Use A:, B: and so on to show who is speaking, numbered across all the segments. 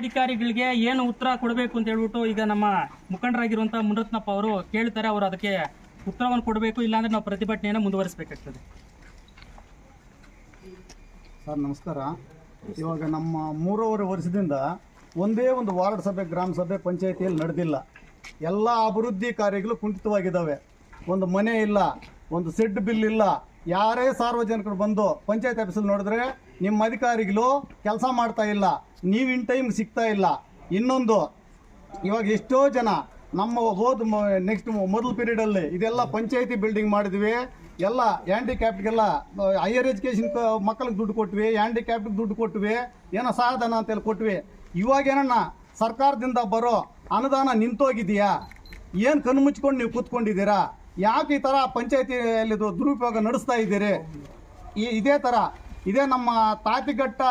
A: ಅಧಿಕಾರಿಗಳಿಗೆ ಏನು ಉತ್ತರ ಕೊಡಬೇಕು ಅಂತ ಹೇಳ್ಬಿಟ್ಟು ಈಗ ನಮ್ಮ ಮುಖಂಡರಾಗಿರುವಂತಹ ಮುನರತ್ನಪ್ಪ ಅವರು ಕೇಳ್ತಾರೆ. ಅವರು ಅದಕ್ಕೆ ಉತ್ತರವನ್ನು ಕೊಡಬೇಕು, ಇಲ್ಲಾಂದ್ರೆ ನಾವು ಪ್ರತಿಭಟನೆಯನ್ನು ಮುಂದುವರಿಸಬೇಕಾಗ್ತದೆ.
B: ಸರ್, ನಮಸ್ಕಾರ. ಇವಾಗ ನಮ್ಮ ಮೂರುವರೆ ವರ್ಷದಿಂದ ಒಂದೇ ಒಂದು ವಾರ್ಡ್ ಸಭೆ, ಗ್ರಾಮ ಸಭೆ, ಪಂಚಾಯತಿಯಲ್ಲಿ ನಡೆದಿಲ್ಲ. ಎಲ್ಲ ಅಭಿವೃದ್ಧಿ ಕಾರ್ಯಗಳು ಕುಂಠಿತವಾಗಿದ್ದಾವೆ. ಒಂದು ಮನೆ ಇಲ್ಲ, ಒಂದು ಸೆಡ್ ಬಿಲ್ ಇಲ್ಲ, ಯಾರೇ ಸಾರ್ವಜನಿಕರು ಬಂದು ಪಂಚಾಯತ್ ಆಫೀಸಲ್ಲಿ ನೋಡಿದ್ರೆ ನಿಮ್ಮ ಅಧಿಕಾರಿಗಳು ಕೆಲಸ ಮಾಡ್ತಾ ಇಲ್ಲ, ನೀವು ಇನ್ ಟೈಮ್ ಸಿಗ್ತಾ ಇಲ್ಲ. ಇನ್ನೊಂದು, ಇವಾಗ ಎಷ್ಟೋ ಜನ ನಮ್ಮ ಹೋದ ನೆಕ್ಸ್ಟ್ ಮೊದಲ ಪೀರಿಯಡಲ್ಲಿ ಇದೆಲ್ಲ ಪಂಚಾಯತಿ ಬಿಲ್ಡಿಂಗ್ ಮಾಡಿದ್ವಿ. ಎಲ್ಲ ಹ್ಯಾಂಡಿಕ್ಯಾಪ್ಟ್ಗೆಲ್ಲ ಹೈಯರ್ ಎಜುಕೇಷನ್ ಮಕ್ಕಳಿಗೆ ದುಡ್ಡು ಕೊಟ್ವಿ ಹ್ಯಾಂಡಿಕ್ಯಾಪ್ಟ್ಗೆ ದುಡ್ಡು ಕೊಟ್ವಿ, ಏನೋ ಸಹಾಯಧನ ಅಂತೇಳಿ ಕೊಟ್ವಿ. ಇವಾಗ ಏನಣ್ಣ, ಸರ್ಕಾರದಿಂದ ಬರೋ ಅನುದಾನ ನಿಂತೋಗಿದೆಯಾ? ಏನು ಕಣ್ಣು ಮುಚ್ಕೊಂಡು ನೀವು ಕೂತ್ಕೊಂಡಿದ್ದೀರಾ? ಯಾಕೆ ಈ ಥರ ಪಂಚಾಯತಿಯಲ್ಲಿ ದುರುಪಯೋಗ ನಡೆಸ್ತಾ ಇದ್ದೀರಿ? ಈ, ಇದೇ ಥರ ಇದೇ ನಮ್ಮ ತಾತಿಗಟ್ಟ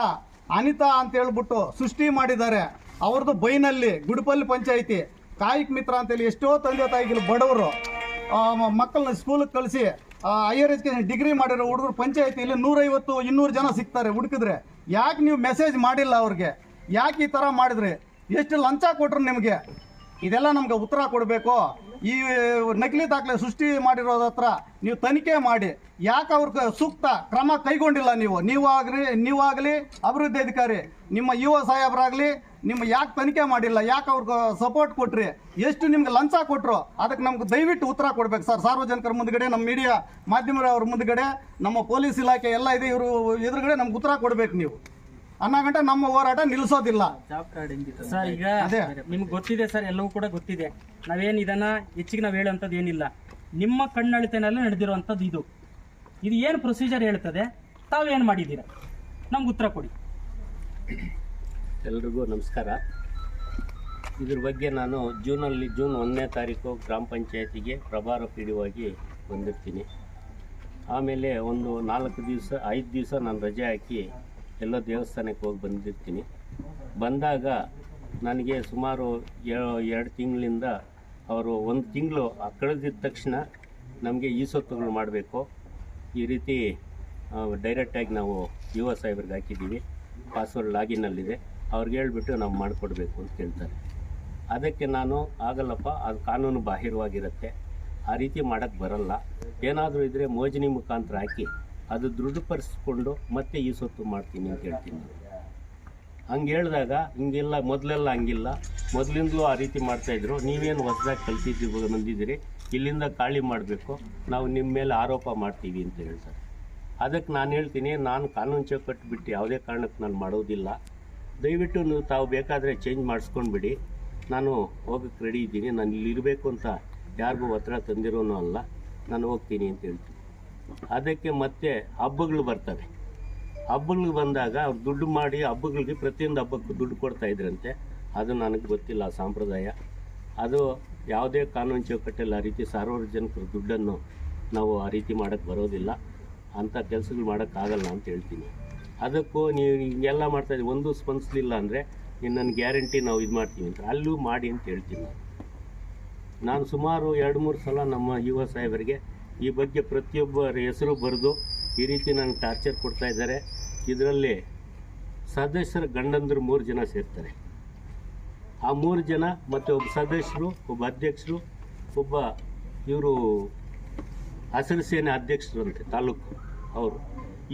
B: ಅನಿತಾ ಅಂತ ಹೇಳ್ಬಿಟ್ಟು ಸೃಷ್ಟಿ ಮಾಡಿದ್ದಾರೆ. ಅವ್ರದ್ದು ಬೈನಲ್ಲಿ ಗುಡಿಪಲ್ಲಿ ಪಂಚಾಯಿತಿ. ಕಾಯಿಕ್ ಮಿತ್ರ ಅಂತೇಳಿ ಎಷ್ಟೋ ತಂದೆ ತಾಯಿಗಳು ಬಡವರು. ಮಕ್ಕಳನ್ನ ಸ್ಕೂಲಿಗೆ ಕಳಿಸಿ ಹೈಯರ್ ಎಜುಕೇಷನ್ ಡಿಗ್ರಿ ಮಾಡಿರೋ ಹುಡುಗರು ಪಂಚಾಯತಿಯಲ್ಲಿ ನೂರೈವತ್ತು, ಇನ್ನೂರು ಜನ ಸಿಗ್ತಾರೆ ಹುಡುಕಿದ್ರೆ. ಯಾಕೆ ನೀವು ಮೆಸೇಜ್ ಮಾಡಿಲ್ಲ ಅವ್ರಿಗೆ? ಯಾಕೆ ಈ ಥರ ಮಾಡಿದ್ರಿ? ಎಷ್ಟು ಲಂಚ ಕೊಟ್ರು ನಿಮಗೆ? ಇದೆಲ್ಲ ನಮ್ಗೆ ಉತ್ತರ ಕೊಡಬೇಕು. ಈ ನಕಲಿ ದಾಖಲೆ ಸೃಷ್ಟಿ ಮಾಡಿರೋದ್ರತ್ರ ನೀವು ತನಿಖೆ ಮಾಡಿ. ಯಾಕೆ ಅವ್ರ ಸೂಕ್ತ ಕ್ರಮ ಕೈಗೊಂಡಿಲ್ಲ ನೀವು? ನೀವಾಗಲಿ ನೀವಾಗಲಿ ಅಭಿವೃದ್ಧಿ ಅಧಿಕಾರಿ, ನಿಮ್ಮ ಯುವ ಸಾಹೇಬರಾಗಲಿ ನಿಮ್ಮ ಯಾಕೆ ತನಿಖೆ ಮಾಡಿಲ್ಲ? ಯಾಕೆ ಅವ್ರಿಗೆ ಸಪೋರ್ಟ್ ಕೊಟ್ರಿ? ಎಷ್ಟು ನಿಮ್ಗೆ ಲಂಚ ಕೊಟ್ಟರು ಅದಕ್ಕೆ ನಮ್ಗೆ ದಯವಿಟ್ಟು ಉತ್ತರ ಕೊಡ್ಬೇಕು ಸರ್. ಸಾರ್ವಜನಿಕರ ಮುಂದ್ಗಡೆ, ನಮ್ಮ ಮೀಡಿಯಾ ಮಾಧ್ಯಮರವ್ರ ಮುಂದ್ಗಡೆ, ನಮ್ಮ ಪೊಲೀಸ್ ಇಲಾಖೆ ಎಲ್ಲ ಇದೆ, ಇವರು ಎದುರುಗಡೆ ನಮ್ಗೆ ಉತ್ತರ ಕೊಡ್ಬೇಕು ನೀವು. ಅನ್ನೋ ಗಂಟೆ ನಮ್ಮ ಹೋರಾಟ ನಿಲ್ಲಿಸೋದಿಲ್ಲ.
A: ಸರ್ ಈಗ
B: ಅದೇ.
A: ನಿಮ್ಗೆ ಗೊತ್ತಿದೆ ಸರ್ ಎಲ್ಲವೂ ಕೂಡ ಗೊತ್ತಿದೆ. ನಾವೇನು ಇದನ್ನ ಹೆಚ್ಚಿಗೆ ನಾವು ಹೇಳುವಂಥದ್ದು ಏನಿಲ್ಲ. ನಿಮ್ಮ ಕಣ್ಣಳಿತನಲ್ಲಿ ನಡೆದಿರುವಂಥದ್ದು ಇದು. ಇದು ಏನು ಪ್ರೊಸೀಜರ್ ಹೇಳ್ತದೆ? ತಾವೇನು ಮಾಡಿದ್ದೀರಾ? ನಮ್ಗೆ ಉತ್ತರ ಕೊಡಿ.
C: ಎಲ್ರಿಗೂ ನಮಸ್ಕಾರ. ಇದ್ರ ಬಗ್ಗೆ ನಾನು ಜೂನಲ್ಲಿ ಜೂನ್ ಒಂದನೇ ತಾರೀಕು ಗ್ರಾಮ ಪಂಚಾಯತಿಗೆ ಪ್ರಭಾರ ಪೀಡಿವಾಗಿ ಬಂದಿರ್ತೀನಿ. ಆಮೇಲೆ ಒಂದು ನಾಲ್ಕು ದಿವಸ ಐದು ದಿವಸ ನಾನು ರಜೆ ಹಾಕಿ ಎಲ್ಲೋ ದೇವಸ್ಥಾನಕ್ಕೆ ಹೋಗಿ ಬಂದಿರ್ತೀನಿ. ಬಂದಾಗ ನನಗೆ ಸುಮಾರು ಎರಡು ತಿಂಗಳಿಂದ ಅವರು ಒಂದು ತಿಂಗಳು ಕಳೆದಿದ್ದ ತಕ್ಷಣ ನಮಗೆ ಈ ಸೊತ್ತುಗಳು ಮಾಡಬೇಕು. ಈ ರೀತಿ ಡೈರೆಕ್ಟಾಗಿ ನಾವು ಯುವ ಸಾಹೇಬ್ರಿಗೆ ಹಾಕಿದ್ದೀವಿ. ಪಾಸ್ವರ್ಡ್ ಲಾಗಿನ್ನಲ್ಲಿದೆ ಅವ್ರಿಗೆ ಹೇಳಿಬಿಟ್ಟು ನಾವು ಮಾಡಿಕೊಡ್ಬೇಕು ಅಂತ ಕೇಳ್ತಾರೆ ಅದಕ್ಕೆ ನಾನು ಆಗಲ್ಲಪ್ಪ, ಅದು ಕಾನೂನು ಬಾಹಿರವಾಗಿರುತ್ತೆ. ಆ ರೀತಿ ಮಾಡೋಕ್ಕೆ ಬರಲ್ಲ. ಏನಾದರೂ ಇದ್ದರೆ ಮೋಜನಿ ಮುಖಾಂತರ ಹಾಕಿ ಅದು ದೃಢಪಡಿಸ್ಕೊಂಡು ಮತ್ತೆ ಈ ಸೊತ್ತು ಮಾಡ್ತೀನಿ ಅಂತ ಹೇಳ್ತೀನಿ. ಹಂಗೆ ಹೇಳಿದಾಗ ಹಿಂಗಿಲ್ಲ ಮೊದಲೆಲ್ಲ ಹಂಗಿಲ್ಲ. ಮೊದಲಿಂದಲೂ ಆ ರೀತಿ ಮಾಡ್ತಾಯಿದ್ರು ನೀವೇನು ಹೊಸದಾಗಿ ಕಲ್ತಿದ್ದೀವಿ ಬಂದಿದ್ದೀರಿ. ಇಲ್ಲಿಂದ ಖಾಳಿ ಮಾಡಬೇಕು. ನಾವು ನಿಮ್ಮ ಮೇಲೆ ಆರೋಪ ಮಾಡ್ತೀವಿ ಅಂತ ಹೇಳ್ತಾರೆ. ಅದಕ್ಕೆ ನಾನು ಹೇಳ್ತೀನಿ, ನಾನು ಕಾನೂನು ಚೌಕಟ್ಟು ಬಿಟ್ಟು ಯಾವುದೇ ಕಾರಣಕ್ಕೆ ನಾನು ಮಾಡೋದಿಲ್ಲ. ದಯವಿಟ್ಟು ನೀವು ತಾವು ಬೇಕಾದರೆ ಚೇಂಜ್ ಮಾಡಿಸ್ಕೊಂಡ್ಬಿಡಿ. ನಾನು ಹೋಗಕ್ಕೆ ರೆಡಿ ಇದ್ದೀನಿ. ನಾನು ಇಲ್ಲಿ ಇರಬೇಕು ಅಂತ ಯಾರಿಗೂ ಹತ್ರ ತಂದಿರೋನು ಅಲ್ಲ. ನಾನು ಹೋಗ್ತೀನಿ ಅಂತ ಹೇಳ್ತೀನಿ. ಅದಕ್ಕೆ ಮತ್ತೆ ಹಬ್ಬಗಳು ಬರ್ತವೆ. ಹಬ್ಬಗಳು ಬಂದಾಗ ಅವ್ರು ದುಡ್ಡು ಮಾಡಿ ಹಬ್ಬಗಳಿಗೆ ಪ್ರತಿಯೊಂದು ಹಬ್ಬಕ್ಕೂ ದುಡ್ಡು ಕೊಡ್ತಾ ಇದ್ರಂತೆ. ಅದು ನನಗೆ ಗೊತ್ತಿಲ್ಲ, ಆ ಸಂಪ್ರದಾಯ. ಅದು ಯಾವುದೇ ಕಾನೂನು ಚೌಕಟ್ಟಲ್ಲಿ ಆ ರೀತಿ ಸಾರ್ವಜನಿಕರ ದುಡ್ಡನ್ನು ನಾವು ಆ ರೀತಿ ಮಾಡೋಕ್ಕೆ ಬರೋದಿಲ್ಲ. ಅಂಥ ಕೆಲಸಗಳು ಮಾಡೋಕ್ಕಾಗಲ್ಲ ಅಂತ ಹೇಳ್ತೀನಿ. ಅದಕ್ಕೂ ನೀವು ಹಿಂಗೆಲ್ಲ ಮಾಡ್ತಾಯಿದ್ದೀವಿ ಒಂದು ಸ್ಪಂದಿಸಲಿಲ್ಲ ಅಂದರೆ ನನ್ನ ಗ್ಯಾರಂಟಿ ನಾವು ಇದು ಮಾಡ್ತೀವಿ ಅಂತ, ಅಲ್ಲೂ ಮಾಡಿ ಅಂತ ಹೇಳ್ತೀನಿ ನಾನು ಸುಮಾರು ಎರಡು ಮೂರು ಸಲ ನಮ್ಮ ಯುವ ಸಾಹೇಬರಿಗೆ ಈ ಬಗ್ಗೆ ಪ್ರತಿಯೊಬ್ಬರ ಹೆಸರು ಬರೆದು ಈ ರೀತಿ ನನಗೆ ಟಾರ್ಚರ್ ಕೊಡ್ತಾ ಇದ್ದಾರೆ. ಇದರಲ್ಲಿ ಸದಸ್ಯರ ಗಂಡಂದರು ಮೂರು ಜನ ಸೇರ್ತಾರೆ. ಆ ಮೂರು ಜನ ಮತ್ತು ಒಬ್ಬ ಸದಸ್ಯರು ಒಬ್ಬ ಅಧ್ಯಕ್ಷರು, ಒಬ್ಬ ಇವರು ಹಸಿರು ಸೇನೆ ಅಧ್ಯಕ್ಷರು ಅಂತೆ, ತಾಲೂಕು ಅವರು.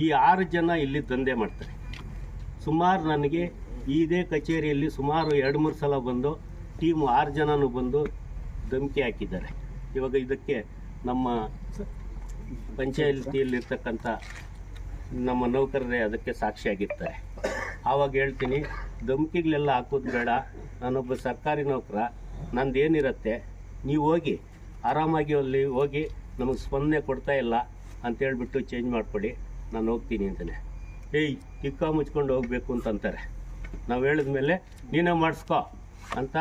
C: ಈ ಆರು ಜನ ಇಲ್ಲಿ ದಂಧೆ ಮಾಡ್ತಾರೆ. ಸುಮಾರು ನನಗೆ ಇದೇ ಕಚೇರಿಯಲ್ಲಿ ಸುಮಾರು ಎರಡು ಮೂರು ಸಲ ಬಂದು ಟೀಮ್ ಆರು ಜನನೂ ಬಂದು ಧಮಕಿ ಹಾಕಿದ್ದಾರೆ. ಇವಾಗ ಇದಕ್ಕೆ ನಮ್ಮ ಪಂಚಾಯತಿಯಲ್ಲಿರ್ತಕ್ಕಂಥ ನಮ್ಮ ನೌಕರರೇ ಅದಕ್ಕೆ ಸಾಕ್ಷಿಯಾಗಿರ್ತಾರೆ. ಆವಾಗ ಹೇಳ್ತೀನಿ, ಧಮಕಿಗಳೆಲ್ಲ ಹಾಕೋದು ಬೇಡ. ನಾನೊಬ್ಬ ಸರ್ಕಾರಿ ನೌಕರ, ನಂದೇನಿರುತ್ತೆ, ನೀವು ಹೋಗಿ, ಆರಾಮಾಗಿ ಅಲ್ಲಿ ಹೋಗಿ ನಮಗೆ ಸ್ಪಂದನೆ ಕೊಡ್ತಾ ಇಲ್ಲ ಅಂತೇಳ್ಬಿಟ್ಟು ಚೇಂಜ್ ಮಾಡಿಕೊಡಿ, ನಾನು ಹೋಗ್ತೀನಿ ಅಂತಲೇ ಏಯ್, ಕಿಕ್ಕಾ ಮುಚ್ಕೊಂಡು ಹೋಗಬೇಕು ಅಂತಂತಾರೆ ನಾವು ಹೇಳಿದ್ಮೇಲೆ, ನೀನೇ ಮಾಡಿಸ್ಕೊ ಅಂತ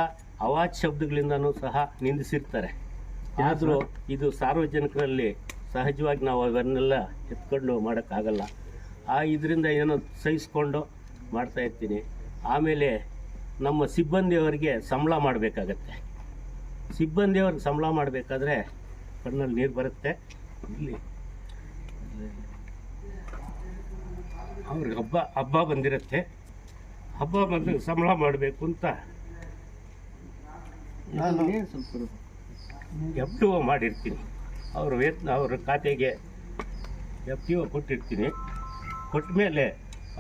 C: ಅವಾಜ್ ಶಬ್ದಗಳಿಂದನೂ ಸಹ ನಿಂದಿಸಿರ್ತಾರೆ. ಆದರೂ ಇದು ಸಾರ್ವಜನಿಕರಲ್ಲಿ ಸಹಜವಾಗಿ ನಾವು ಅವನ್ನೆಲ್ಲ ಎತ್ಕೊಂಡು ಮಾಡೋಕ್ಕಾಗಲ್ಲ. ಆ ಇದರಿಂದ ಏನೋ ಸಹಿಸ್ಕೊಂಡು ಮಾಡ್ತಾ ಇರ್ತೀನಿ. ಆಮೇಲೆ ನಮ್ಮ ಸಿಬ್ಬಂದಿಯವರಿಗೆ ಸಂಬಳ ಮಾಡಬೇಕಾಗತ್ತೆ. ಸಿಬ್ಬಂದಿಯವ್ರಿಗೆ ಸಂಬಳ ಮಾಡಬೇಕಾದ್ರೆ ಕಣ್ಣಲ್ಲಿ ನೀರು ಬರುತ್ತೆ. ಇಲ್ಲಿ. ಅವ್ರಿಗೆ ಹಬ್ಬ ಹಬ್ಬ ಬಂದಿರುತ್ತೆ. ಹಬ್ಬ ಬಂದು ಸಂಬಳ ಮಾಡಬೇಕು ಅಂತ. ನಾನು ಎಫ್ ಟಿ ಒ ಮಾಡಿರ್ತೀನಿ. ಅವ್ರ ವೇತನ ಅವ್ರ ಖಾತೆಗೆ ಎಫ್ ಟಿ ಒ ಕೊಟ್ಟಿರ್ತೀನಿ. ಕೊಟ್ಟ ಮೇಲೆ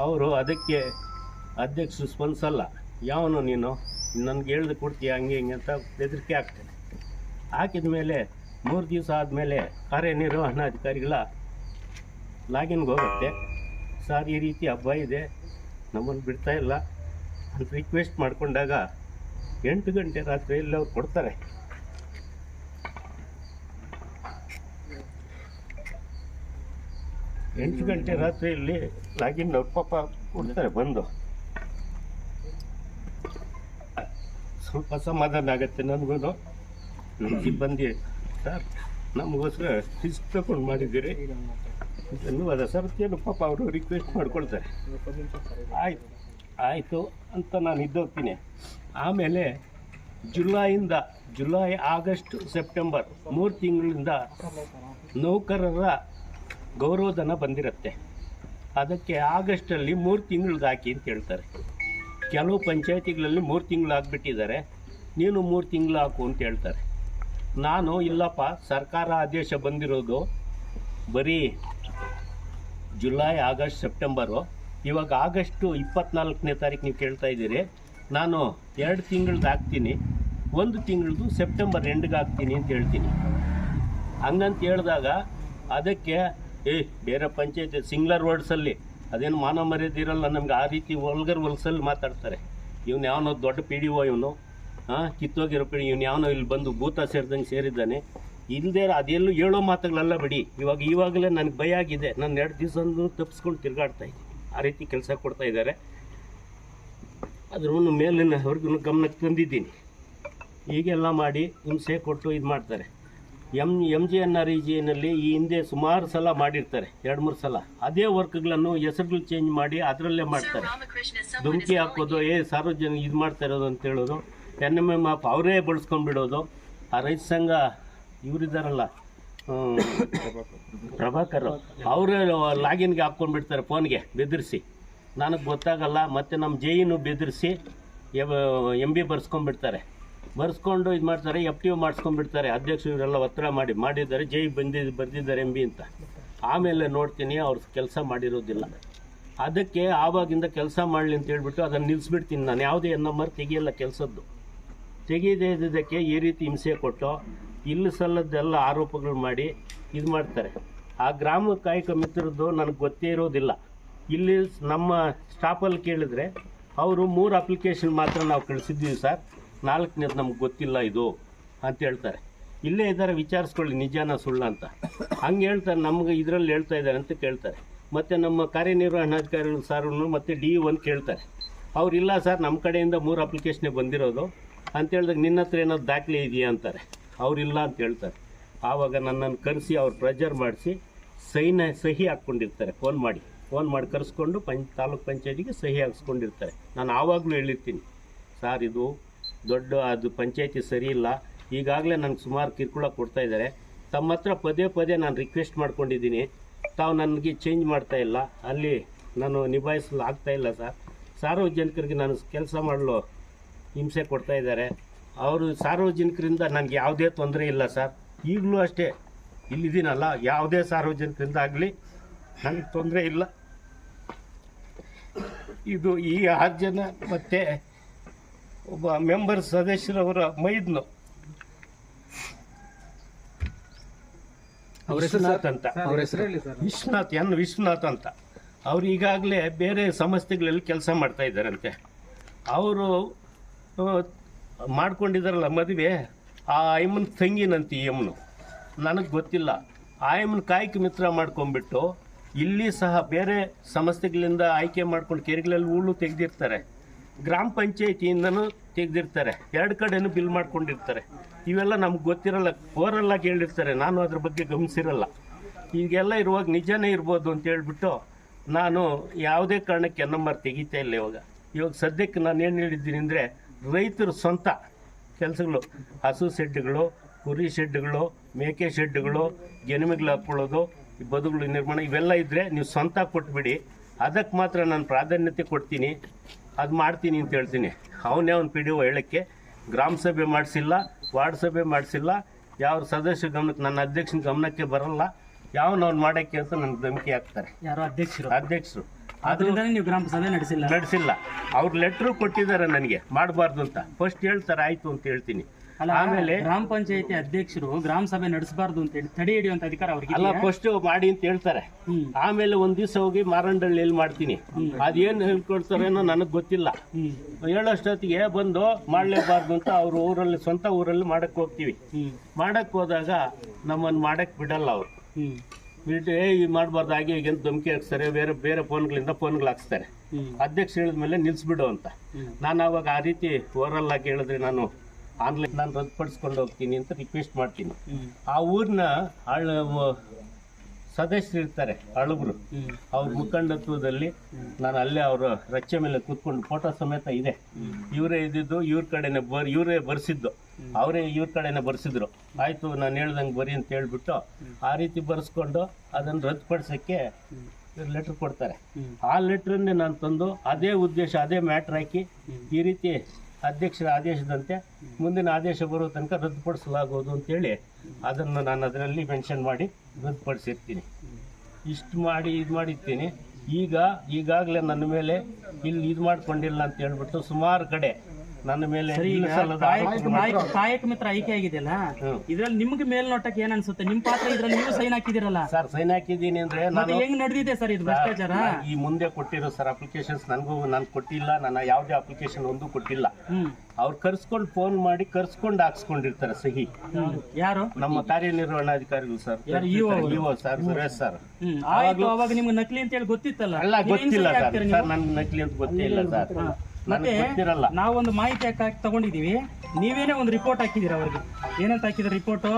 C: ಅವರು ಅದಕ್ಕೆ ಅಧ್ಯಕ್ಷರು ಸ್ಪಂದಿಸಲ್ಲ. ಯಾವನು ನೀನು? ನನಗೆ ಹೇಳ್ದು ಕೊಡ್ತೀಯ, ಹಂಗೆ ಹಿಂಗೆ ಅಂತ ಬೆದರಿಕೆ ಹಾಕ್ತೇನೆ ಹಾಕಿದ ಮೇಲೆ ಮೂರು ದಿವಸ ಆದಮೇಲೆ ಕಾರ್ಯನಿರ್ವಹಣಾಧಿಕಾರಿಗಳ ಲಾಗಿನ್ಗೆ ಹೋಗುತ್ತೆ. ಸರ್, ಈ ರೀತಿ ಹಬ್ಬ ಇದೆ, ನಮ್ಮನ್ನು ಬಿಡ್ತಾ ಇಲ್ಲ ಅಂತ ರಿಕ್ವೆಸ್ಟ್ ಮಾಡಿಕೊಂಡಾಗ ಎಂಟು ಗಂಟೆ ರಾತ್ರಿಯಲ್ಲಿ ಅವ್ರು ಕೊಡ್ತಾರೆ. ಎಂಟು ಗಂಟೆ ರಾತ್ರಿಯಲ್ಲಿ ಲಾಗಿನ್ ಅವ್ರ ಪಾಪ ಕೊಡ್ತಾರೆ, ಬಂದು. ಸ್ವಲ್ಪ ಸಮಾಧಾನ ಆಗುತ್ತೆ ನನಗೂ ಸಿಬ್ಬಂದಿ, ಸರ್, ನಮಗೋಸ್ಕರ ರಿಸ್ಕ್ ತಗೊಂಡು ಮಾಡಿದ್ದೀರಿ. ಧನ್ಯವಾದ. ಸರ್, ಏನು ಪಾಪ ಅವರು ರಿಕ್ವೆಸ್ಟ್ ಮಾಡ್ಕೊಳ್ತಾರೆ. ಆಯ್ತು, ಆಯಿತು ಅಂತ ನಾನು ಇದ್ದೋಗ್ತೀನಿ. ಆಮೇಲೆ ಜುಲೈಯಿಂದ, ಜುಲೈ ಆಗಸ್ಟ್, ಸೆಪ್ಟೆಂಬರ್ ಮೂರು ತಿಂಗಳಿಂದ ನೌಕರರ ಗೌರವಧನ ಬಂದಿರುತ್ತೆ. ಅದಕ್ಕೆ ಆಗಸ್ಟಲ್ಲಿ ಮೂರು ತಿಂಗಳದ್ದು ಹಾಕಿ ಅಂತ ಹೇಳ್ತಾರೆ. ಕೆಲವು ಪಂಚಾಯತಿಗಳಲ್ಲಿ ಮೂರು ತಿಂಗಳು ಹಾಕ್ಬಿಟ್ಟಿದ್ದಾರೆ ನೀನು ಮೂರು ತಿಂಗಳು ಹಾಕು ಅಂತ ಹೇಳ್ತಾರೆ. ನಾನು, ಇಲ್ಲಪ್ಪ, ಸರ್ಕಾರ ಆದೇಶ ಬಂದಿರೋದು ಬರೀ ಜುಲೈ, ಆಗಸ್ಟ್, ಸೆಪ್ಟೆಂಬರು. ಇವಾಗ ಆಗಸ್ಟು ಇಪ್ಪತ್ನಾಲ್ಕನೇ ತಾರೀಕು ನೀವು ಕೇಳ್ತಾ ಇದ್ದೀರಿ. ನಾನು ಎರಡು ತಿಂಗಳದ್ದು ಹಾಕ್ತೀನಿ. ಒಂದು ತಿಂಗಳದು ಸೆಪ್ಟೆಂಬರ್ ಎಂಡ್ಗೆ ಹಾಕ್ತೀನಿ ಅಂತ ಹೇಳ್ತೀನಿ. ಹಂಗಂತ ಹೇಳಿದಾಗ ಅದಕ್ಕೆ ಏ, ಬೇರೆ ಪಂಚಾಯತಿ ಸಿಂಗ್ಲರ್ ವರ್ಡ್ಸಲ್ಲಿ ಅದೇನು ಮಾನ ಮರ್ಯಾದೆ ಇರಲ್ಲ, ನಮ್ಗೆ ಆ ರೀತಿ ವಲ್ಗರ್ ವಲ್ಸಲ್ಲಿ ಮಾತಾಡ್ತಾರೆ. ಇವ್ನು ಯಾವನೋ ದೊಡ್ಡ ಪಿ ಡಿ ಓ ಇವನು. ಹಾಂ, ಕಿತ್ತೋಗಿರೋ ಪಿ ಇವ್ನು ಯಾವನೋ ಇಲ್ಲಿ ಬಂದು ಭೂತ ಸೇರಿದಂಗೆ ಸೇರಿದ್ದಾನೆ. ಇಲ್ಲದೆ ಅದೆಲ್ಲೂ ಹೇಳೋ ಮಾತುಗಳೆಲ್ಲ ಬಿಡಿ. ಇವಾಗ ಇವಾಗಲೇ ನನಗೆ ಭಯ ಆಗಿದೆ. ನಾನು ಎರಡು ದಿವಸ ತಪ್ಪಿಸ್ಕೊಂಡು ತಿರುಗಾಡ್ತಾ ಇದ್ದೀನಿ. ಆ ರೀತಿ ಕೆಲಸ ಕೊಡ್ತಾ ಇದ್ದಾರೆ. ಅದ್ರೂ ಮೇಲಿನವರೆಗೂ ಗಮನಕ್ಕೆ ತಂದಿದ್ದೀನಿ. ಹೀಗೆಲ್ಲ ಮಾಡಿ ಹಿಂಸೆ ಕೊಟ್ಟು ಇದು ಮಾಡ್ತಾರೆ. M M G N R E ಜಿನಲ್ಲಿ ಈ ಹಿಂದೆ ಸುಮಾರು ಸಲ ಮಾಡಿರ್ತಾರೆ, ಎರಡು, ಮೂರು ಸಲ. ಅದೇ ವರ್ಕ್ಗಳನ್ನು ಹೆಸರುಗಳು ಚೇಂಜ್ ಮಾಡಿ ಅದರಲ್ಲೇ ಮಾಡ್ತಾರೆ. ಧುಮಕಿ ಹಾಕೋದು, ಏ, ಸಾರ್ವಜನಿಕ ಇದು ಮಾಡ್ತಾ ಇರೋದು ಅಂತ ಹೇಳೋದು ಎನ್ ಎಂ ಎಂ ಆಪ್ ಅವರೇ ಬಳಸ್ಕೊಂಡ್ಬಿಡೋದು ಆ ರೈತ ಸಂಘ ಇವರಿದ್ದಾರಲ್ಲ ಪ್ರಭಾಕರ್ ಅವರೇ ಲಾಗಿನ್ಗೆ ಹಾಕ್ಕೊಂಡ್ಬಿಡ್ತಾರೆ ಫೋನ್ಗೆ, ಬೆದರಿಸಿ. ನನಗೆ ಗೊತ್ತಾಗಲ್ಲ, ಮತ್ತು ನಮ್ಮ ಜೈನು ಬೆದರಿಸಿ ಎಂ ಬಿ ಬರ್ಸ್ಕೊಂಡ್ಬಿಡ್ತಾರೆ ಬರ್ಸ್ಕೊಂಡು ಇದು ಮಾಡ್ತಾರೆ ಎಫ್ ಟಿ ಒ ಮಾಡಿಸ್ಕೊಂಡ್ಬಿಡ್ತಾರೆ. ಅಧ್ಯಕ್ಷರು ಇವರೆಲ್ಲ ಒತ್ತಡ ಮಾಡಿ, ಮಾಡಿದ್ದಾರೆ ಜೈ ಬಂದಿದ್ದು ಬಂದಿದ್ದಾರೆ ಎಂ ಬಿ ಅಂತ. ಆಮೇಲೆ ನೋಡ್ತೀನಿ ಅವ್ರ ಕೆಲಸ ಮಾಡಿರೋದಿಲ್ಲ. ಅದಕ್ಕೆ ಆವಾಗಿಂದ ಕೆಲಸ ಮಾಡಲಿ ಅಂತ ಹೇಳ್ಬಿಟ್ಟು ಅದನ್ನು ನಿಲ್ಲಿಸ್ಬಿಡ್ತೀನಿ ನಾನು. ಯಾವುದೇ ಎನ್ ನಂಬರ್ ತೆಗಿಯಲ್ಲ ಕೆಲಸದ್ದು. ತೆಗೀದೇ ಇದ್ದಕ್ಕೆ ಈ ರೀತಿ ಹಿಂಸೆ ಕೊಟ್ಟು ಇಲ್ಲಿ ಸಲ್ಲದ್ದೆಲ್ಲ ಆರೋಪಗಳು ಮಾಡಿ ಇದು ಮಾಡ್ತಾರೆ. ಆ ಗ್ರಾಮ ಕಾಯಕ ಮಿತ್ರದ್ದು ನನಗೆ ಗೊತ್ತೇ ಇರೋದಿಲ್ಲ. ಇಲ್ಲಿ ನಮ್ಮ ಸ್ಟಾಫಲ್ಲಿ ಕೇಳಿದ್ರೆ, ಅವರು ಮೂರು ಅಪ್ಲಿಕೇಶನ್ ಮಾತ್ರ ನಾವು ಕಳಿಸಿದ್ದೀವಿ ಸರ್ ನಾಲ್ಕನೇದು ನಮ್ಗೆ ಗೊತ್ತಿಲ್ಲ ಇದು ಅಂತ ಹೇಳ್ತಾರೆ. ಇಲ್ಲೇ ಇದ್ದಾರೆ, ವಿಚಾರಿಸ್ಕೊಳ್ಳಿ, ನಿಜಾನ ಸುಳ್ಳ ಅಂತ. ಹಂಗೆ ಹೇಳ್ತಾರೆ, ನಮ್ಗೆ ಇದರಲ್ಲಿ ಹೇಳ್ತಾ ಇದ್ದಾರೆ ಅಂತ ಕೇಳ್ತಾರೆ. ಮತ್ತು ನಮ್ಮ ಕಾರ್ಯನಿರ್ವಹಣಾಧಿಕಾರಿಗಳು ಸಾರು ಮತ್ತು ಡಿ ಒಂದು ಕೇಳ್ತಾರೆ. ಅವ್ರು, ಇಲ್ಲ ಸರ್ ನಮ್ಮ ಕಡೆಯಿಂದ ಮೂರು ಅಪ್ಲಿಕೇಶನ್ನೇ ಬಂದಿರೋದು. ಅಂತ ಹೇಳಿದಾಗ, ನಿನ್ನ ಹತ್ರ ಏನಾದ್ರು ದಾಖಲೆ ಇದೆಯಾ ಅಂತಾರೆ. ಅವರಿಲ್ಲ ಅಂತ ಹೇಳ್ತಾರೆ. ಆವಾಗ ನನ್ನನ್ನು ಕರೆಸಿ, ಅವ್ರು ಪ್ರೆಜರ್ ಮಾಡಿಸಿ, ಸೈನ, ಸಹಿ ಹಾಕ್ಕೊಂಡಿರ್ತಾರೆ. ಫೋನ್ ಮಾಡಿ. ಫೋನ್ ಮಾಡಿ ಕರೆಸ್ಕೊಂಡು ಪಂಚ್, ತಾಲೂಕ್ ಪಂಚಾಯತಿಗೆ ಸಹಿ ಹಾಕ್ಸ್ಕೊಂಡಿರ್ತಾರೆ. ನಾನು ಆವಾಗಲೂ ಹೇಳಿರ್ತೀನಿ. ಸರ್, ಇದು ದೊಡ್ಡ ಅದು ಪಂಚಾಯತಿ ಸರಿ ಇಲ್ಲ. ಈಗಾಗಲೇ ನನಗೆ ಸುಮಾರು ಕಿರುಕುಳ ಕೊಡ್ತಾ ಇದ್ದಾರೆ ತಮ್ಮ ಹತ್ರ ಪದೇ ಪದೇ ನಾನು ರಿಕ್ವೆಸ್ಟ್ ಮಾಡ್ಕೊಂಡಿದ್ದೀನಿ. ತಾವು ನನಗೆ ಚೇಂಜ್ ಮಾಡ್ತಾ ಇಲ್ಲ. ಅಲ್ಲಿ ನಾನು ನಿಭಾಯಿಸಲು ಆಗ್ತಾ ಇಲ್ಲ ಸರ್. ಸಾರ್ವಜನಿಕರಿಗೆ ನಾನು ಕೆಲಸ ಮಾಡಲು ಹಿಂಸೆ ಕೊಡ್ತಾ ಇದ್ದಾರೆ. ಅವರು ಸಾರ್ವಜನಿಕರಿಂದ ನನಗೆ ಯಾವುದೇ ತೊಂದರೆ ಇಲ್ಲ ಸರ್. ಈಗಲೂ ಅಷ್ಟೇ ಇಲ್ಲಿದ್ದೀನಲ್ಲ, ಯಾವುದೇ ಸಾರ್ವಜನಿಕರಿಂದ ಆಗಲಿ ನನಗೆ ತೊಂದರೆ ಇಲ್ಲ. ಇದು ಈ ಆರು ಜನ ಮತ್ತು ಒಬ್ಬ ಮೆಂಬರ್ ಸದಸ್ಯರವರ ಮೈದ್ನು ವಿಶ್ವನಾಥ್ ಅಂತ.
D: ಅವ್ರ ಹೆಸರು ಹೇಳಿ ಸರ್.
C: ವಿಶ್ವನಾಥ್ ಎನ್ ವಿಶ್ವನಾಥ್ ಅಂತ. ಅವ್ರು ಈಗಾಗಲೇ ಬೇರೆ ಸಂಸ್ಥೆಗಳಲ್ಲಿ ಕೆಲಸ ಮಾಡ್ತಾ ಇದ್ದಾರಂತೆ. ಅವರು ಮಾಡ್ಕೊಂಡಿದ್ದಾರಲ್ಲ ಮದುವೆ ಆ ಐಮನ್ ತಂಗಿನಂತ ಈ ಯಮ್ನು ನನಗೆ ಗೊತ್ತಿಲ್ಲ. ಆ ಯಮ್ಮನ ಕಾಯಕ ಮಿತ್ರ ಮಾಡ್ಕೊಂಡ್ಬಿಟ್ಟು ಇಲ್ಲಿ ಸಹ ಬೇರೆ ಸಂಸ್ಥೆಗಳಿಂದ ಆಯ್ಕೆ ಮಾಡ್ಕೊಂಡು ಕೆರೆಗಳಲ್ಲಿ ಹೂಳು ತೆಗೆದಿರ್ತಾರೆ. ಗ್ರಾಮ ಪಂಚಾಯತಿಯಿಂದನೂ ತೆಗೆದಿರ್ತಾರೆ. ಎರಡು ಕಡೆನೂ ಬಿಲ್ ಮಾಡ್ಕೊಂಡಿರ್ತಾರೆ. ಇವೆಲ್ಲ ನಮ್ಗೆ ಗೊತ್ತಿರಲ್ಲ ಓರಲ್ಲಾಗಿ ಹೇಳಿರ್ತಾರೆ. ನಾನು ಅದ್ರ ಬಗ್ಗೆ ಗಮನಿಸಿರಲ್ಲ. ಈಗೆಲ್ಲ ಇರುವಾಗ ನಿಜನೇ ಇರ್ಬೋದು ಅಂತ ಹೇಳ್ಬಿಟ್ಟು ನಾನು ಯಾವುದೇ ಕಾರಣಕ್ಕೆ ನಂಬರ್ ತೆಗಿತಾ ಇಲ್ಲ ಇವಾಗ. ಇವಾಗ ಸದ್ಯಕ್ಕೆ ನಾನು ಏನು ಹೇಳಿದ್ದೀನಿ ಅಂದರೆ, ರೈತರ ಸ್ವಂತ ಕೆಲಸಗಳು. ಹಸು ಶೆಡ್ಗಳು, ಕುರಿ ಶೆಡ್ಗಳು, ಮೇಕೆ ಶೆಡ್ಗಳು ಗೆನಿಮೆಗಳು ಹಾಕ್ಕೊಳ್ಳೋದು ಬದುಗಳು ನಿರ್ಮಾಣ ಇವೆಲ್ಲ ಇದ್ದರೆ ನೀವು ಸ್ವಂತ ಕೊಟ್ಬಿಡಿ. ಅದಕ್ಕೆ ಮಾತ್ರ ನಾನು ಪ್ರಾಧಾನ್ಯತೆ ಕೊಡ್ತೀನಿ. ಅದು ಮಾಡ್ತೀನಿ ಅಂತ ಹೇಳ್ತೀನಿ. ಅವನೇ ಅವ್ನು ಪಿ ಡಿ ಒ ಹೇಳಕ್ಕೆ ಗ್ರಾಮ ಸಭೆ ಮಾಡಿಸಿಲ್ಲ ವಾರ್ಡ್ ಸಭೆ ಮಾಡಿಸಿಲ್ಲ ಯಾವ ಸದಸ್ಯ ಗಮನಕ್ಕೆ ನನ್ನ ಅಧ್ಯಕ್ಷನ ಗಮನಕ್ಕೆ ಬರಲ್ಲ ಯಾವನವ್ನು ಮಾಡೋಕ್ಕೆ ಅಂತ ನನಗೆ ಧಮಕಿ ಹಾಕ್ತಾರೆ.
A: ಯಾರೋ ಅಧ್ಯಕ್ಷರು?
C: ಅಧ್ಯಕ್ಷರು.
A: ಅದರಿಂದ ನೀವು ಗ್ರಾಮ ಸಭೆ ನಡೆಸಿಲ್ಲ.
C: ನಡೆಸಿಲ್ಲ. ಅವ್ರು ಲೆಟ್ರು ಕೊಟ್ಟಿದ್ದಾರೆ ನನಗೆ ಮಾಡಬಾರ್ದು ಅಂತ. ಫಸ್ಟ್ ಹೇಳ್ತಾರೆ ಆಯಿತು ಅಂತ ಹೇಳ್ತೀನಿ.
A: ಅಲ್ಲ
C: ಆಮೇಲೆ
A: ಗ್ರಾಮ ಪಂಚಾಯತಿ ಅಧ್ಯಕ್ಷರು ಗ್ರಾಮ ಸಭೆ ನಡೆಸಬಾರ್ದು ಅಂತ ಹೇಳಿ ತಡೆ ಹಿಡಿಯುವಂತ ಅಧಿಕಾರ ಅವ್ರಿಗೆ
C: ಅಲ್ಲ ಫಸ್ಟ್ ಮಾಡಿ ಅಂತ ಹೇಳ್ತಾರೆ. ಆಮೇಲೆ ಒಂದ್ ದಿವಸ ಹೋಗಿ ಮಾರಂಡಳ್ಳಿಯಲ್ಲಿ ಮಾಡ್ತೀನಿ? ಅದೇನ್ ಹೇಳ್ಕೊಡ್ತಾರೇನೋ ನನಗ್ ಗೊತ್ತಿಲ್ಲ. ಹೇಳೋಷ್ಟೊತ್ತಿಗೆ ಬಂದು ಮಾಡ್ಲೇಬಾರ್ದು ಅಂತ ಅವ್ರ ಊರಲ್ಲಿ ಸ್ವಂತ ಊರಲ್ಲಿ ಮಾಡಕ್ ಹೋಗ್ತೀವಿ. ಮಾಡಕ್ ಹೋದಾಗ ನಮ್ಮನ್ ಮಾಡಕ್ ಬಿಡಲ್ಲ ಅವ್ರು. ಬಿಟ್ಟು ಏ ಈ ಮಾಡಬಾರ್ದು ಹಾಗೆ ಹೀಗೆ ಅಂತ ಧಮಕಿ ಹಾಕ್ಸ್ತಾರೆ ಬೇರೆ ಬೇರೆ ಫೋನ್ಗಳಿಂದ ಫೋನ್ಗಳು ಹಾಕ್ಸ್ತಾರೆ. ಅಧ್ಯಕ್ಷ ಹೇಳಿದ್ಮೇಲೆ ನಿಲ್ಸ್ಬಿಡು ಅಂತ. ನಾನು ಅವಾಗ ಆ ರೀತಿ ಓರಲ್ ಆಗಿ ಹೇಳಿದ್ರೆ ನಾನು ಆನ್ಲೈನ್ ನಾನು ರದ್ದುಪಡಿಸ್ಕೊಂಡು ಹೋಗ್ತೀನಿ ಅಂತ ರಿಕ್ವೆಸ್ಟ್ ಮಾಡ್ತೀನಿ. ಆ ಊರಿನ ಆಳ ಸದಸ್ಯರು ಇರ್ತಾರೆ ಅಳುಬ್ರು
A: ಹ್ಮ್.
C: ಅವ್ರ ಮುಖಂಡತ್ವದಲ್ಲಿ ನಾನು ಅಲ್ಲೇ ಅವರ ರಚ್ಚೆ ಮೇಲೆ ಕೂತ್ಕೊಂಡು ಫೋಟೋ ಸಮೇತ ಇದೆ. ಇವರೇ ಇದ್ದಿದ್ದು ಇವ್ರ ಕಡೆನೆ ಬರ್ ಇವರೇ ಬರ್ಸಿದ್ದು. ಅವರೇ ಇವ್ರ ಕಡೆನೆ ಬರ್ಸಿದ್ರು. ಆಯಿತು ನಾನು ಹೇಳ್ದಂಗೆ ಬರಿ ಅಂತ ಹೇಳ್ಬಿಟ್ಟು ಆ ರೀತಿ ಬರೆಸ್ಕೊಂಡು ಅದನ್ನು ರದ್ದುಪಡಿಸೋಕ್ಕೆ ಲೆಟ್ರ್ ಕೊಡ್ತಾರೆ. ಆ ಲೆಟ್ರನ್ನೇ ನಾನು ತಂದು ಅದೇ ಉದ್ದೇಶ ಅದೇ ಮ್ಯಾಟ್ರ್ ಹಾಕಿ ಈ ರೀತಿ ಅಧ್ಯಕ್ಷರ ಆದೇಶದಂತೆ ಮುಂದಿನ ಆದೇಶ ಬರೋ ತನಕ ರದ್ದುಪಡಿಸಲಾಗುವುದು ಅಂತೇಳಿ ಅದನ್ನು ನಾನು ಅದರಲ್ಲಿ ಮೆನ್ಷನ್ ಮಾಡಿ ರದ್ದುಪಡಿಸಿರ್ತೀನಿ. ಇಷ್ಟು ಮಾಡಿ ಇದು ಮಾಡಿರ್ತೀನಿ. ಈಗ ಈಗಾಗಲೇ ನನ್ನ ಮೇಲೆ ಇಲ್ಲಿ ಇದು ಮಾಡಿಕೊಂಡಿಲ್ಲ ಅಂತ ಹೇಳ್ಬಿಟ್ಟು ಸುಮಾರು ಕಡೆ ನನ್ನ ಮೇಲೆ ಇಲ್ಲ ಸಲ್ಲದ
A: ಕಾಯಕ ಮಿತ್ರ ಆಯ್ಕೆ ಆಗಿದೆಯಲ್ಲ?
C: ಹ್ಮ್.
A: ಇದ್ರಲ್ಲಿ ನಿಮ್ಗೆ ಮೇಲ್ನೋಟಕ್ಕೆ ಏನ್ ಅನ್ಸುತ್ತೆ? ನಿಮ್ ಪಾತ್ರ ಇದ್ರಲ್ಲಿ ನೀವು ಸೈನ್ ಹಾಕಿದಿರಲ್ಲ
C: ಸರ್ ಸೈನ್ ಹಾಕಿದ್ದೀನಿ ಅಂದ್ರೆ
A: ಮತ್ತೆ
C: ನಾನು
A: ಹೆಂಗ್ ನಡೆದಿದೆ ಸರ್ ಇದು ಭ್ರಷ್ಟಾಚಾರ?
C: ನಾನು ಈ ಮುಂದೆ ಕೊಟ್ಟಿರೋ ಸರ್ ಅಪ್ಲಿಕೇಶನ್ಸ್ ನನಗೂ ನಾನು ಕೊಟ್ಟಿಲ್ಲ ನನ್ನ ಯಾವುದೇ ಅಪ್ಲಿಕೇಶನ್ ಒಂದು ಕೊಟ್ಟಿಲ್ಲ.
A: ಹ್ಮ್.
C: ಅವ್ರು ಕರ್ಸ್ಕೊಂಡು ಫೋನ್ ಮಾಡಿ ಕರ್ಸ್ಕೊಂಡು ಹಾಕ್ಸ್ಕೊಂಡಿರ್ತಾರೆ ಸಹಿ.
A: ಹ್ಮ್. ಯಾರು?
C: ನಮ್ಮ ಕಾರ್ಯನಿರ್ವಹಣಾಧಿಕಾರಿಗಳು ಸರ್.
A: ಯಾರು? ಅವರು?
C: EO sir Suresh sir.
A: ಹ್ಮ್. ಆಯ್ತು ಅವಾಗ ನಿಮ್ಗೆ ನಕಲಿ ಅಂತ ಹೇಳಿ ಗೊತ್ತಿತ್ತಲ್ಲ?
C: ಅಲ್ಲ
A: ನೀವ್ ಹೆಂಗ್
C: ಗೊತ್ತಿಲ್ಲ ಸರ್.
A: ಹಾಕ್ತೀರಿ
C: ಸರ್ ನನ್ಗೆ ನಕಲಿ ಅಂತ ಗೊತ್ತೇ ಇಲ್ಲ ಸರ್.
A: ಮತ್ತೆ
C: ನನಗೆ ಗೊತ್ತಿರಲ್ಲ.
A: ನಾವೊಂದು ಮಾಹಿತಿ ಹಾಕಿ ತಗೊಂಡಿದೀವಿ ನೀವೇನೇ ಒಂದು ರಿಪೋರ್ಟ್ ಹಾಕಿದ್ದೀರ ಅವ್ರಿಗೆ? ಏನಂತ ಹಾಕಿದ್ರೆ ರಿಪೋರ್ಟು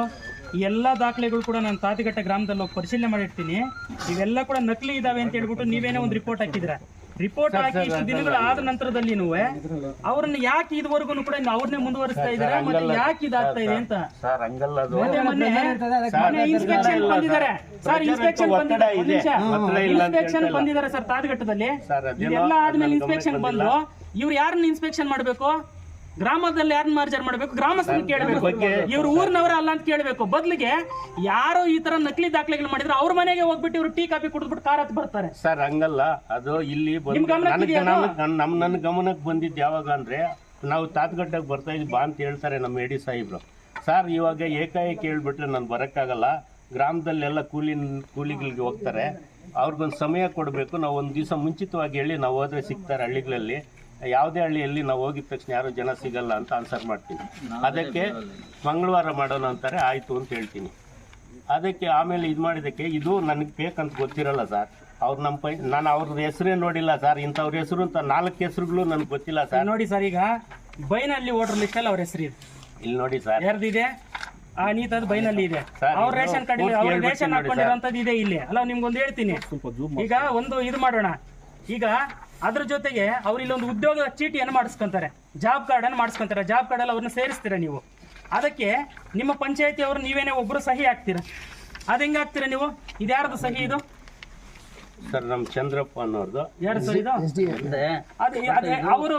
A: ಈ ಎಲ್ಲಾ ದಾಖಲೆಗಳು ಕೂಡ ನಾನು ತಾತಿಘಟ್ಟ ಗ್ರಾಮದಲ್ಲಿ ಹೋಗಿ ಪರಿಶೀಲನೆ ಮಾಡಿರ್ತೀನಿ. ಇವೆಲ್ಲ ಕೂಡ ನಕಲಿ ಇದಾವೆ ಅಂತ ಹೇಳ್ಬಿಟ್ಟು ನೀವೇನೇ ಒಂದು ರಿಪೋರ್ಟ್ ಹಾಕಿದ್ರ ರಿಪೋರ್ಟ್ ಹಾಕಿ ಇಷ್ಟು ದಿನಗಳ ಆದ ನಂತರದಲ್ಲಿ ಅವ್ರನ್ನ ಯಾಕೆ ಇದುವರೆಗೂ ಕೂಡ ಅವ್ರನ್ನೇ ಮುಂದುವರಿಸ್ತಾ ಇದಾರೆ ಮತ್ತೆ ಯಾಕೆ ಇದಾಗ್ತಾ ಇದೆ ಅಂತ? ಇನ್ಸ್ಪೆಕ್ಷನ್ ಬಂದಿದ್ದಾರೆ. ಸರ್ ಇನ್ಸ್ಪೆಕ್ಷನ್ ಬಂದಿದ್ದಾರೆ.
C: ಇಲ್ಲ
A: ಇನ್ಸ್ಪೆಕ್ಷನ್ ಬಂದಿದ್ದಾರೆ ಸರ್
C: ತಾತಘಟ್ಟದಲ್ಲಿ ಎಲ್ಲ
A: ಇದೆಲ್ಲ ಆದ್ಮೇಲೆ ಇನ್ಸ್ಪೆಕ್ಷನ್ ಬಂದು ಇವ್ರು ಯಾರನ್ನ ಇನ್ಸ್ಪೆಕ್ಷನ್ ಮಾಡ್ಬೇಕು? ಗ್ರಾಮದಲ್ಲಿ ಯಾರನ್ನ ಮಾರ್ಜರ್ ಮಾಡ್ಬೇಕು? ಗ್ರಾಮಸ್ಥರು ಕೇಳಬೇಕು. ಇವ್ರು ಊರ್ನವರ ಅಲ್ಲ ಅಂತ ಕೇಳಬೇಕು. ಬದಲಿಗೆ ಯಾರು ಈ ತರ ನಕಲಿ ದಾಖಲೆಗಳು ಮಾಡಿದ್ರೆ ಅವ್ರ ಮನೆಗೆ ಹೋಗ್ಬಿಟ್ಟು ಇವ್ರು ಟೀ ಕಾಫಿ ಕುಡಿದ್ಬಿಟ್ಟು ಕಾರ್ ಹತ್ ಬರ್ತಾರೆ.
C: ಸರ್ ಹಂಗಲ್ಲ. ಅದು ಇಲ್ಲಿ
A: ನಮ್
C: ನನ್ನ ಗಮನಕ್ಕೆ ಬಂದಿದ್ದು ಯಾವಾಗ ಅಂದ್ರೆ ನಾವು ತಾತ್ಗಡ್ಡಕ್ಕೆ ಬರ್ತಾ ಇದ್ವಿ ಬಾ ಅಂತ ಹೇಳ್ತಾರೆ ನಮ್ಮ ಎಡಿ ಸಾಹೇಬ್ರು. ಸರ್ ಇವಾಗ ಏಕಾಏಕಿ ಹೇಳ್ಬಿಟ್ರೆ ನಾನು ಬರೋಕ್ಕಾಗಲ್ಲ. ಗ್ರಾಮದಲ್ಲೆಲ್ಲ ಕೂಲಿ ಕೂಲಿಗಳಿಗೆ ಹೋಗ್ತಾರೆ. ಅವ್ರಿಗೊಂದು ಸಮಯ ಕೊಡಬೇಕು. ನಾವು ಒಂದು ದಿವಸ ಮುಂಚಿತವಾಗಿ ಹೇಳಿ ನಾವು ಹೋದ್ರೆ ಸಿಗ್ತಾರೆ ಹಳ್ಳಿಗಳಲ್ಲಿ. ಯಾವುದೇ ಹಳ್ಳಿಯಲ್ಲಿ ನಾವು ಹೋಗಿದ ತಕ್ಷಣ ಯಾರು ಜನ ಸಿಗಲ್ಲ ಅಂತ ಆನ್ಸರ್ ಮಾಡ್ತೀನಿ ಅದಕ್ಕೆ ಮಂಗಳವಾರ ಮಾಡೋಣ ಅಂತಾರೆ ಆಯಿತು ಅಂತ ಹೇಳ್ತೀನಿ. ಅದಕ್ಕೆ ಆಮೇಲೆ ಇದು ಮಾಡಿದ್ದಕ್ಕೆ ಇದು ನನಗೆ ಬೇಕಂತ ಗೊತ್ತಿರಲ್ಲ ಸರ್ ಅವ್ರು ನಮ್ಮ ಪೈ ನಾನು ಅವ್ರ ಹೆಸರೇ ನೋಡಿಲ್ಲ ಸರ್ ಇಂಥವ್ರ ಹೆಸರು ಅಂತ ನಾಲ್ಕು ಹೆಸರುಗಳು ನನಗೆ ಗೊತ್ತಿಲ್ಲ ಸರ್
A: ನೋಡಿ ಸರ್ ಈಗ ಬೈನಲ್ಲಿ ವೋಟರ್ ಲಿಸ್ಟ್ ಅಲ್ಲಿ ಅವ್ರ ಹೆಸರು ಇದೆ.
C: ಇಲ್ಲಿ ನೋಡಿ ಸರ್
A: ಯಾರ್ದಿದೆ? ಆ ನೀತದ್ ಬೈನಲ್ಲಿ ಇದೆ.
C: ಸರ್,
A: ಅವ್ರ ರೇಷನ್ ಕಾರ್ಡ್ ಅವ್ರ ರೇಷನ್ ಹಾಕೊಂಡಿರೋಂಥದ್ದು ಇದೆ ಇಲ್ಲಿ. ಅಲ್ಲ ನಿಮ್ಗೊಂದು ಹೇಳ್ತೀನಿ. ಈಗ ಒಂದು ಇದು ಮಾಡೋಣ. ಈಗ ಅದ್ರ ಜೊತೆಗೆ ಅವ್ರು ಇಲ್ಲೊಂದು ಉದ್ಯೋಗ ಚೀಟಿಯನ್ನು ಮಾಡಿಸ್ಕೊಂತಾರೆ. ಜಾಬ್ ಕಾರ್ಡ್ ಅನ್ನು ಮಾಡಿಸ್ಕೊಂತಾರೆ. ಜಾಬ್ ಕಾರ್ಡ್ ಅಲ್ಲಿ ಅವ್ರನ್ನ ಸೇರಿಸ್ತೀರಾ ನೀವು? ಅದಕ್ಕೆ ನಿಮ್ಮ ಪಂಚಾಯತಿ ಅವರು ನೀವೇನೇ ಒಬ್ಬರು ಸಹಿ ಹಾಕ್ತೀರಾ? ಅದು ಹೆಂಗ್ ಹಾಕ್ತೀರಾ ನೀವು? ಇದ್ಯಾರ್ದು ಸಹಿ ಇದು?
C: ಸರ್ ನಮ್ ಚಂದ್ರಪ್ಪ ಅನ್ನೋರ್ದು.
A: ಯಾರು ಸರ್ ಇದು? ಅದೇ ಅದೇ ಅವರು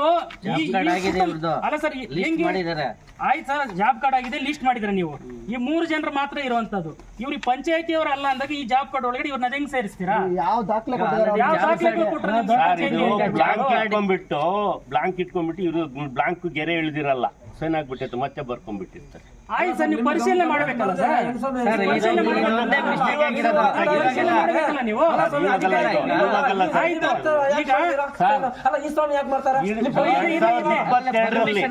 A: ಅಲ್ಲ ಸರ್ ಹೆಂಗೆ? ಆಯ್ತು ಸರ್ ಜಾಬ್ ಕಾರ್ಡ್ ಆಗಿದೆ ಲಿಸ್ಟ್ ಮಾಡಿದ್ರೆ ನೀವು. ಈ ಮೂರು ಜನರು ಮಾತ್ರ ಇರುವಂತದ್ದು. ಇವ್ರಿಗೆ ಪಂಚಾಯತಿ ಅವರು ಅಲ್ಲ ಅಂದಾಗ ಈ ಜಾಬ್ ಕಾರ್ಡ್ ಒಳಗಡೆ ಇವ್ರನ್ನ ಹೆಂಗ್ ಸೇರಿಸ್ತೀರಾ?
B: ಯಾವ ದಾಖಲೆ
A: ಯಾವ
C: ಬ್ಲಾಂಕ್ ಇಟ್ಕೊಂಡ್ಬಿಟ್ಟು ಬ್ಲಾಂಕ್ ಇಟ್ಕೊಂಡ್ಬಿಟ್ಟು ಇವರು ಬ್ಲಾಂಕ್ ಗೆರೆ ಇಳಿದಿರಲ್ಲ ಸೈನ್ ಆಗ್ಬಿಟ್ಟಿತ್ತು ಮತ್ತೆ ಬರ್ಕೊಂಡ್ಬಿಟ್ಟಿರ್ತಾರೆ.
A: ಆಯ್ತು ಸರ್ ನೀವು ಪರಿಶೀಲನೆ ಮಾಡಬೇಕಲ್ಲ ಸರ್? ಪರಿಶೀಲನೆ ಮಾಡ್ಬೇಕಲ್ಲ? ಪರಿಶೀಲನೆ ಮಾಡ್ಬೇಕಲ್ಲ ನೀವು?
C: ಇವಾಗಲ್ಲ ಇದು, ಇವಾಗಲ್ಲ ಸರ್.
A: ಆಯ್ತು. ಈಗ
D: ಅಲ್ಲ ಈ ಸ್ವಾಮಿ ಯಾಕೆ ಮಾಡ್ತಾರೆ.
C: ಇಪ್ಪತ್ತೆರಡರಲ್ಲಿ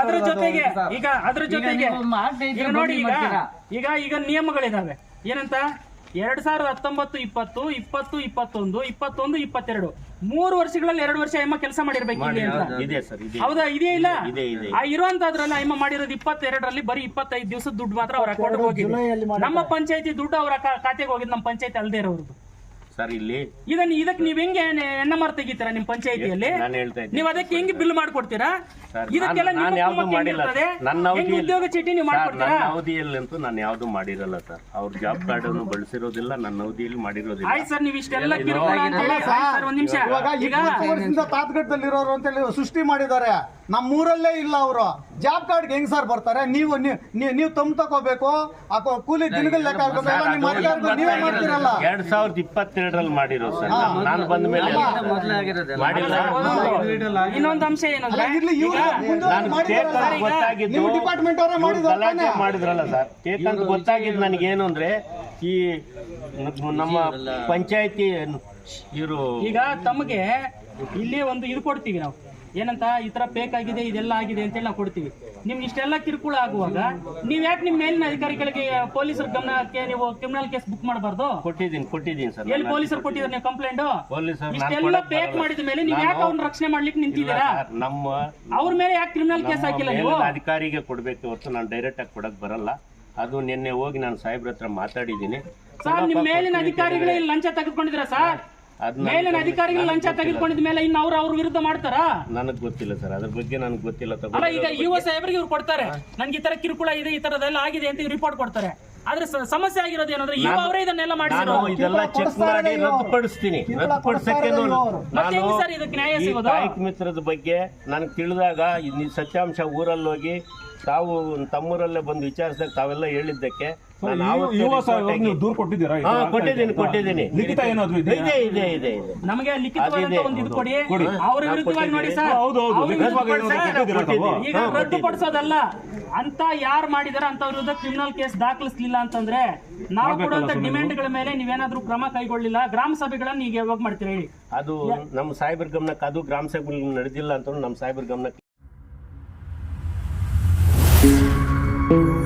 A: ಅದ್ರ ಜೊತೆಗೆ ಈಗ ಅದ್ರ ಜೊತೆಗೆ ಈಗ ನೋಡಿ ಈಗ ಈಗ ಈಗ ನಿಯಮಗಳಿದಾವೆ. ಏನಂತ? ಎರಡ್ ಸಾವಿರದ ಹತ್ತೊಂಬತ್ತು ಇಪ್ಪತ್ತು ಇಪ್ಪತ್ತು ಇಪ್ಪತ್ತೊಂದು ಇಪ್ಪತ್ತೊಂದು ಇಪ್ಪತ್ತೆರಡು. ಮೂರು ವರ್ಷಗಳಲ್ಲಿ ಎರಡು ವರ್ಷ ಅಯ್ಯಮ್ಮ ಕೆಲಸ ಮಾಡಿರ್ಬೇಕು ಇಲ್ಲಿ ಅಂತ.
C: ಇದೆ ಸರ್ ಇದೆ.
A: ಹೌದಾ ಇದೇ ಇಲ್ಲ?
C: ಇದೆ ಇದೆ
A: ಆ ಇರುವಂತದ್ರಲ್ಲಿ ಅಯ್ಯಮ್ಮ ಮಾಡಿರೋದು ಇಪ್ಪತ್ತೆರಡರಲ್ಲಿ ಬರೀ ಇಪ್ಪತ್ತೈದು ದಿವಸದ ದುಡ್ಡು ಮಾತ್ರ ಅವ್ರ ಅಕೌಂಟ್ ಹೋಗಿದೆ. ನಮ್ಮ ಪಂಚಾಯತಿ ದುಡ್ಡು ಅವರ ಖಾತೆಗೆ ಹೋಗಿದ್ದು ನಮ್ಮ ಪಂಚಾಯತಿ ಅಲ್ಲದೆ ಇರೋದು
C: ಸರ್ ಇಲ್ಲಿ
A: ಇದನ್ನ ಇದಕ್ಕೆ ನೀವ್ ಹೆಂಗೆ ಎಣ್ಣ ಮಾರ್ ತೆಗಿತೀರಾ ನಿಮ್ ಪಂಚಾಯತಿಯಲ್ಲಿ?
C: ನಾನು ಹೇಳ್ತಾ ಇದ್ದೀನಿ.
A: ನೀವ್ ಅದಕ್ಕೆ ಹೆಂಗ್ ಬಿಲ್ ಮಾಡ್ಕೊಡ್ತೀರಾ?
C: ಸರ್,
A: ಇದಕ್ಕೆಲ್ಲ
C: ನಾನ್- ನಾನ್
A: ನಿಮ್ಮ
C: ಯಾವ್ದು
A: ಕುಟುಂಬಕ್ಕೆ
C: ಮಾಡಿಲ್ಲ.
A: ಹೆಂಗಿರ್ತದೆ?
C: ನನ್ನ
A: ಹೆಂಗ್
C: ಅವಧಿಯಲ್ಲಿ
A: ಉದ್ಯೋಗ ಚೀಟಿ ನೀವು
C: ಸರ್,
A: ಮಾಡ್ಕೊಡ್ತೀರಾ?
C: ಅವಧಿಯಲ್ಲಂತೂ ನಾನು ಯಾವ್ದು ಮಾಡಿರಲ್ಲ ಸರ್. ಅವ್ರ ಜಾಬ್ ಕಾರ್ಡ್ ಅನ್ನು ಬಳಸಿರೋದಿಲ್ಲ ನನ್ನ ಅವಧಿಯಲ್ಲಿ ಮಾಡಿರೋದಿಲ್ಲ.
A: ಆಯ್ತು ಸರ್ ನೀವು ಇಷ್ಟೆಲ್ಲ
C: ಇದು-
A: ಕಿರುಕುಳ ಅಂತ ಹೇಳಿ. ಆಯ್ತು ಸರ್ ಒಂದ್ ನಿಮಿಷ.
B: ಇವಾಗ
A: ಈಗ
B: ಇಪ್ಪತ್ತು ವರ್ಷದಿಂದ ತಾತ್ಗಟ್ಟದಲ್ಲಿರೋರು ಅಂತೇಳಿ ಸೃಷ್ಟಿ ಮಾಡಿದ್ದಾರೆ. ನಮ್ಮೂರಲ್ಲೇ ಇಲ್ಲ ಅವರು. ಜಾಬ್ ಕಾರ್ಡ್ಗೆ ಹೆಂಗ್ ಸರ್ ಬರ್ತಾರೆ? ನೀವು ನೀವು- ತಮ್ ತಗೋಬೇಕು ಆ ಕೂಲಿ ದಿನಗಳ ಲೆಕ್ಕ ಹಾಕೋಬೇಕು ನೀವೇ ಮಾಡ್ತೀರಲ್ಲ.
C: ಎರಡ್ ಸಾವಿರದ ಇಪ್ಪತ್ತೆರಡರಲ್ಲಿ ಮಾಡಿರೋ ಸರ್ ನಾನು- ಬಂದ ಮೇಲೆ ಮಾಡಿಲ್ಲ?
A: ಇನ್ನೊಂದು ಅಂಶ ಏನಂದ್ರೆ
C: ಗೊತ್ತಾಗಿದ್ದು
B: ಡಿಪಾರ್ಟ್ಮೆಂಟ್ ಅವರೇ?
C: ಮಾಡಿದ್ರಲ್ಲ ಸರ್. ಕೇಕ್ ಅಂತ ಗೊತ್ತಾಗಿದ್ದು ನನಗೇನು ಅಂದ್ರೆ ಈ ನಮ್ಮ ಪಂಚಾಯತಿ ಇವರು
A: ಈಗ ತಮಗೆ ಇಲ್ಲಿ ಒಂದು ಇದು ಕೊಡ್ತೀವಿ ನಾವು. ಏನಂತ ಈ ತರ ಫೇಕ್ ಆಗಿದೆ ಇದೆಲ್ಲ ಆಗಿದೆ ಅಂತೇಳಿ ನಾವು ಕೊಡ್ತೀವಿ. ನಿಮ್ಗೆ ಇಷ್ಟೆಲ್ಲ ಕಿರುಕುಳ ಆಗುವಾಗ ನೀವ್ ಯಾಕೆ ನಿಮ್ ಮೇಲಿನ ಅಧಿಕಾರಿಗಳಿಗೆ ಪೊಲೀಸರ ಗಮನಕ್ಕೆ ನೀವು ಕ್ರಿಮಿನಲ್ ಕೇಸ್ ಬುಕ್ ಮಾಡಬಾರ್ದು?
C: ಕೊಟ್ಟಿದ್ದೀನಿ ಕೊಟ್ಟಿದ್ದೀನಿ ಸರ್.
A: ಎಲ್ಲಿ ಪೊಲೀಸರು ಕೊಟ್ಟಿದ್ದಾರೆ ನೀವು ಕಂಪ್ಲೇಂಟ್ ಇಷ್ಟೆಲ್ಲ ಫೇಕ್ ಮಾಡಿದ ಮೇಲೆ ನೀವ್ ಯಾಕೆ
C: ನಾನು-
A: ಅವ್ರನ್ನ ರಕ್ಷಣೆ ಮಾಡ್ಲಿಕ್ಕೆ ನಿಂತಿದ್ದೀರಾ?
C: ನಮ್ಮ
A: ಅವ್ರ ಮೇಲೆ ಯಾಕೆ ಕ್ರಿಮಿನಲ್ ಕೇಸ್ ಹಾಕಿಲ್ಲ ನೀವು?
C: ಅಧಿಕಾರಿಗೆ ಕೊಡ್ಬೇಕು ಹೊರತು ನಾನು ಡೈರೆಕ್ಟ್ ಆಗಿ ಕೊಡಕ್ ಬರಲ್ಲ. ಅದು ನಿನ್ನೆ ಹೋಗಿ ನಾನು ಸಾಹೇಬ್ರ ಹತ್ರ ಮಾತಾಡಿದ್ದೀನಿ.
A: ಸರ್ ನಿಮ್ ಮೇಲಿನ ಅಧಿಕಾರಿಗಳೇ ಲಂಚ ತೆಗೆದುಕೊಂಡಿದ್ರ ಸರ್ ಮೇಲಿನ ಅಧಿಕಾರಿಗಳು ಲಂಚ ತೆಗೆದುಕೊಂಡಿದ ಮೇಲೆ ಇನ್ನು ಅವ್ರು ಅವ್ರ ವಿರುದ್ಧ ಮಾಡ್ತಾರಾ?
C: ನನಗ್ ಗೊತ್ತಿಲ್ಲ ಸರ್. ಅದ್ರ ಬಗ್ಗೆ ನನಗೆ ಗೊತ್ತಿಲ್ಲ.
A: ಅಲ್ಲ ಈಗ ಯುವ ಸಾಹೇಬರಿಗೆ ಇವ್ರು ಕೊಡ್ತಾರೆ. ನನ್ಗೆ ಈ ತರ ಕಿರುಕುಳ ಇದೆ ಈ ತರದೆಲ್ಲ ಆಗಿದೆ ಅಂತ ರಿಪೋರ್ಟ್ ಕೊಡ್ತಾರೆ. ಆದ್ರೆ ಸ- ಸಮಸ್ಯೆ ಆಗಿರೋದು ಏನಂದ್ರೆ ಈಗ ಅವರೇ ಇದನ್ನೆಲ್ಲ
C: ನಾನು
A: ಮಾಡಿಸಿರೋ
C: ಇದೆಲ್ಲ ಚೆಕ್ ಮಾಡಿ ರದ್ದುಪಡಿಸ್ತೀನಿ. ರದ್ದುಪಡಿಸಕ್ಕೆ
A: ಮತ್ತೆ ಹೆಂಗ್ ಸರ್ ಇದಕ್ಕೆ ನ್ಯಾಯ
C: ಈ
A: ಸಿಗೋದು?
C: ಕಾಯಕ ಮಿತ್ರದ ಬಗ್ಗೆ ನನಗೆ ತಿಳಿದಾಗ ಸತ್ಯಾಂಶ ಊರಲ್ಲಿ ಹೋಗಿ ತಾವು ತಮ್ಮೂರಲ್ಲೇ ಬಂದು ವಿಚಾರಿಸಿದಾಗ ತಾವೆಲ್ಲ ಹೇಳಿದ್ದಕ್ಕೆ ನಾನು ಆವತ್ತೇ
E: ಯುವ
C: report ಆಗಿ-
E: ನೀವು ದೂರ ಕೊಟ್ಟಿದ್ದೀರಾ
C: ಹಾ, ಕೊಟ್ಟಿದ್ದೀನಿ? ಕೊಟ್ಟಿದ್ದೀನಿ
E: ಲಿಖಿತ ಏನಾದ್ರು ಇದೆಯಾ?
C: ಇದೆ ಇದೆ ಇದೆ ಇದೆ
A: ನಮಗೆ ಲಿಖಿತವಾದಂತ
C: ಅದಿದೆ.
A: ಒಂದು ಇದು ಕೊಡಿ
E: ಕೊಡಿ.
A: ಅವ್ರ ವಿರುದ್ಧವಾಗಿ ನೋಡಿ ಸರ್
E: ಹೌದು, ಹೌದು.
A: ಅವ್ರ
E: ಲಿಖಿತವಾಗಿ
A: ವಿರುದ್ಧ
E: ಏನಾದ್ರು
A: ಸರ್,
E: ಕೊಟ್ಟಿದ್ದೀರಾ ತಾವು?
A: ಈಗ ರದ್ದುಪಡಿಸೋದಲ್ಲ ಅಂತ ಯಾರು ಮಾಡಿದಾರ ಅಂತ ವಿರುದ್ಧ ಕ್ರಿಮಿನಲ್ ಕೇಸ್ ದಾಖಲಿಸಲಿಲ್ಲ ಅಂತಂದ್ರೆ ನಾವು ಕೊಡುವಂತ ಡಿಮ್ಯಾಂಡ್ಗಳ ಮೇಲೆ ನೀವೇನಾದ್ರೂ ಕ್ರಮ ಕೈಗೊಳ್ಳಿಲ್ಲ ಗ್ರಾಮ ಸಭೆಗಳನ್ನ ಈಗ ಯಾವಾಗ ಮಾಡ್ತೀರಿ ಹೇಳಿ
C: ಅದು ನಮ್ಮ ಸಾಹೇಬ್ರ ಗಮನಕ್ಕೆ ಅದು ಗ್ರಾಮ ಸಭೆಗಳು ನಡೆದಿಲ್ಲ ಅಂತ ನಮ್ಮ ಸಾಹೇಬ್ರ ಗಮನಕ್ಕೆ Thank you.